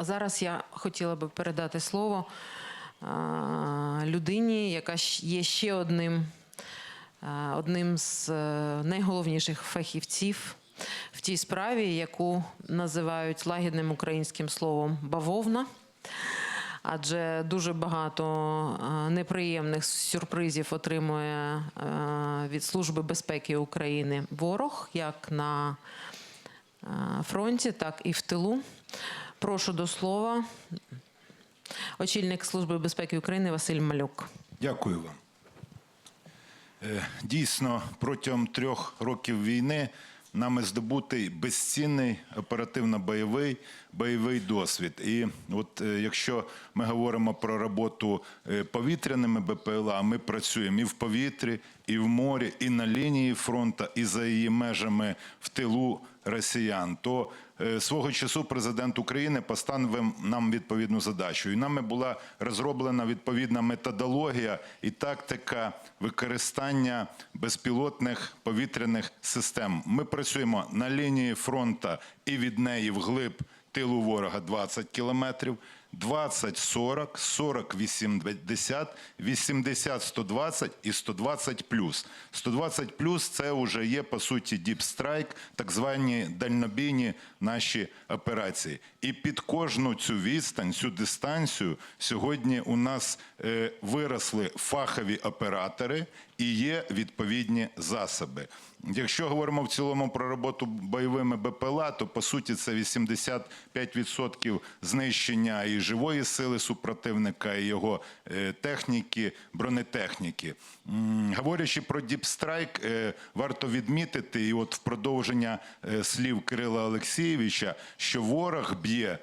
А зараз я хотіла би передати слово людині, яка є ще одним, одним з е, найголовніших фахівців в тій справі, яку називають лагідним українським словом бавовна. Адже дуже багато е, неприємних сюрпризів отримує е, від Служби безпеки України ворог, як на е, фронті, так і в тилу. Прошу до слова очільник Служби безпеки України Василь Малюк. Дякую вам. Е, Дійсно, протягом трьох років війни нами здобутий безцінний оперативно-бойовий бойовий досвід. І от е, якщо ми говоримо про роботу е, повітряними БПЛА, ми працюємо і в повітрі, і в морі, і на лінії фронту, і за її межами в тилу росіян, то е, свого часу президент України поставив нам відповідну задачу. І нами була розроблена відповідна методологія і тактика використання безпілотних повітряних систем. Ми працюємо на лінії фронту і від неї вглиб тилу ворога 20 кілометрів. 20, 40, 40, 80, 80, 120 і 120 плюс. 120 плюс це вже є по суті Strike, так звані дальнобійні наші операції. І під кожну цю відстань, цю дистанцію сьогодні у нас е, виросли фахові оператори і є відповідні засоби. Якщо говоримо в цілому про роботу бойовими БПЛА, то по суті це 85% знищення і живої сили супротивника, і його е, техніки, бронетехніки. Говорячи про діпстрайк, е, варто відмітити, і от в продовження е, слів Кирила Олексійовича, що ворог б'є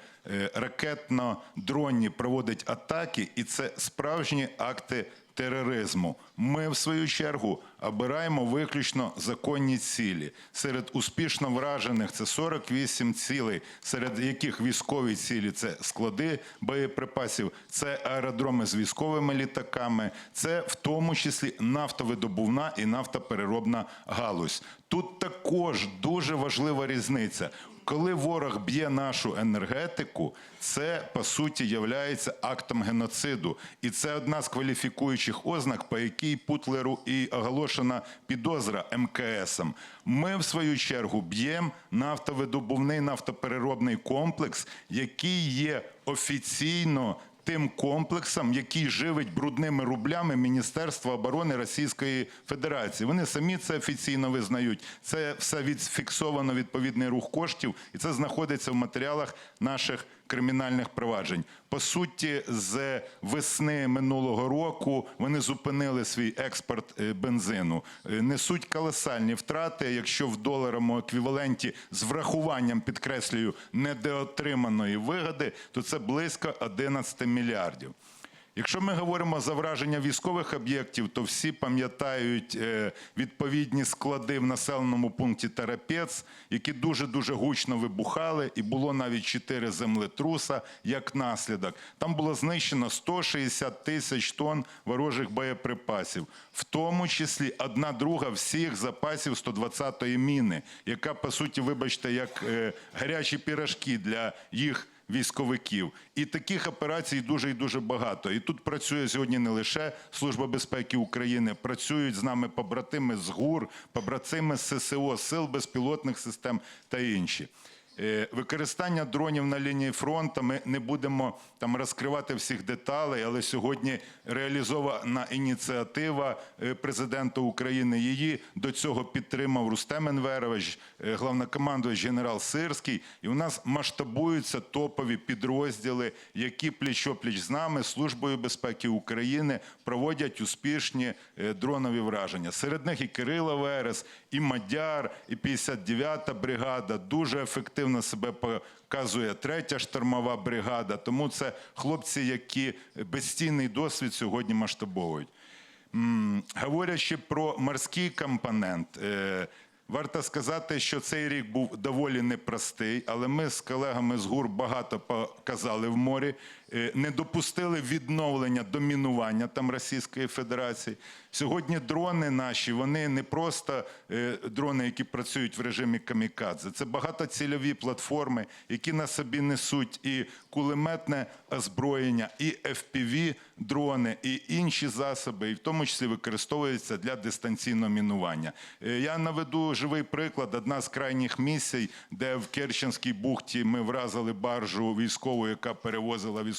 ракетно-дронні проводить атаки, і це справжні акти тероризму. Ми, в свою чергу, обираємо виключно законні цілі. Серед успішно вражених це 48 цілей, серед яких військові цілі це склади боєприпасів, це аеродроми з військовими літаками, це в тому числі нафтовидобувна і нафтопереробна галузь. Тут також дуже важлива різниця. Коли ворог б'є нашу енергетику, це по суті являється актом геноциду, і це одна з кваліфікуючих ознак, по якій Путлеру і оголошена підозра МКСом. Ми, в свою чергу, б'ємо нафтовидобувний нафтопереробний комплекс, який є офіційно тим комплексом, який живить брудними рублями Міністерства оборони Російської Федерації. Вони самі це офіційно визнають. Це все відфіксовано відповідний рух коштів, і це знаходиться в матеріалах наших кримінальних проваджень. По суті, з весни минулого року вони зупинили свій експорт е, бензину. Е, Несуть колосальні втрати, якщо в доларовому еквіваленті з врахуванням підкреслюю недоотриманої вигоди, то це близько 11 мільярдів. Якщо ми говоримо за враження військових об'єктів, то всі пам'ятають е, відповідні склади в населеному пункті Тарапець, які дуже дуже гучно вибухали, і було навіть чотири землетруса як наслідок. Там було знищено 160 тисяч тонн ворожих боєприпасів, в тому числі одна друга всіх запасів 120-ї міни, яка по суті, вибачте, як е, гарячі пірашки для їх військовиків. І таких операцій дуже і дуже багато. І тут працює сьогодні не лише Служба безпеки України, працюють з нами побратими з ГУР, побратими з ССО, сил безпілотних систем та інші. Е, Використання дронів на лінії фронту ми не будемо там розкривати всіх деталей, але сьогодні реалізована ініціатива е, президента України. Її до цього підтримав Рустем Енверович, е, головнокомандувач генерал Сирський. І у нас масштабуються топові підрозділи, які пліч-опліч з нами, Службою безпеки України, проводять успішні дронові враження. Серед них і Кирило Верес, і Мадяр, і 59-та бригада дуже ефективно себе показує третя штурмова бригада. Тому це хлопці, які безцінний досвід сьогодні масштабовують. Говорячи про морський компонент, е, Варто сказати, що цей рік був доволі непростий, але ми з колегами з ГУР багато показали в морі, не допустили відновлення домінування там Російської Федерації. Сьогодні дрони наші, вони не просто е, дрони, які працюють в режимі камікадзе. Це багатоцільові платформи, які на собі несуть і кулеметне озброєння, і FPV дрони, і інші засоби, і в тому числі використовуються для дистанційного мінування. Е, Я наведу живий приклад. Одна з крайніх місій, де в Керченській бухті ми вразили баржу військову, яка перевозила військову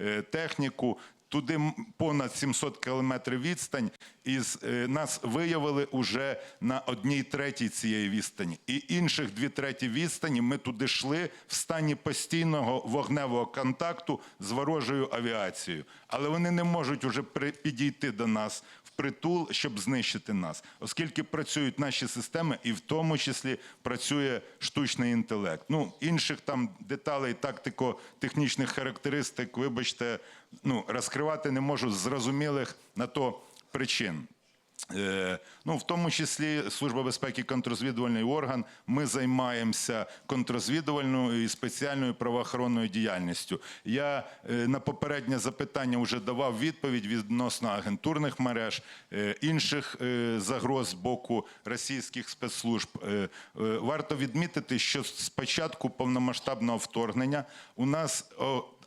е, техніку. Туди понад 700 кілометрів відстань, і е, нас виявили уже на одній третій цієї відстані. І інших дві треті відстані ми туди йшли в стані постійного вогневого контакту з ворожою авіацією. Але вони не можуть уже підійти до нас впритул, щоб знищити нас, оскільки працюють наші системи, і в тому числі працює штучний інтелект. Ну, інших там деталей, тактико-технічних характеристик, вибачте, ну, розкривати не можу зрозумілих на то причин. Е, Ну, в тому числі Служба безпеки і контррозвідувальний орган. Ми займаємося контррозвідувальною і спеціальною правоохоронною діяльністю. Я е, на попереднє запитання вже давав відповідь відносно агентурних мереж, е, інших загроз з боку російських спецслужб. Варто відмітити, що з початку повномасштабного вторгнення у нас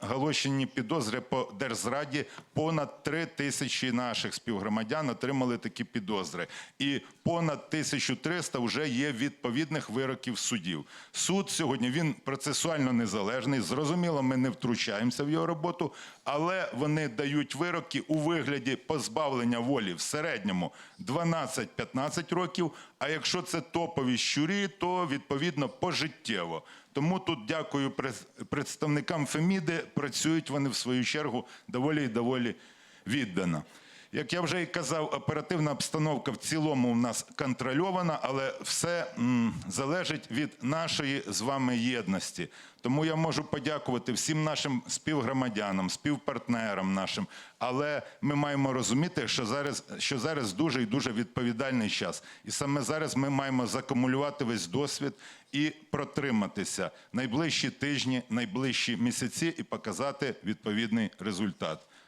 оголошені підозри по держзраді. Понад три тисячі наших співгромадян отримали такі підозри. І понад 1300 вже є відповідних вироків судів. Суд сьогодні він процесуально незалежний. Зрозуміло, ми не втручаємося в його роботу, але вони дають вироки у вигляді позбавлення волі в середньому 12-15 років. А якщо це топові щурі, то відповідно пожиттєво. Тому тут дякую представникам Феміди. Працюють вони в свою чергу доволі і доволі віддано. Як я вже і казав, оперативна обстановка в цілому у нас контрольована, але все залежить від нашої з вами єдності. Тому я можу подякувати всім нашим співгромадянам, співпартнерам нашим. Але ми маємо розуміти, що зараз, що зараз дуже і дуже відповідальний час. І саме зараз ми маємо закумулювати весь досвід і протриматися найближчі тижні, найближчі місяці і показати відповідний результат.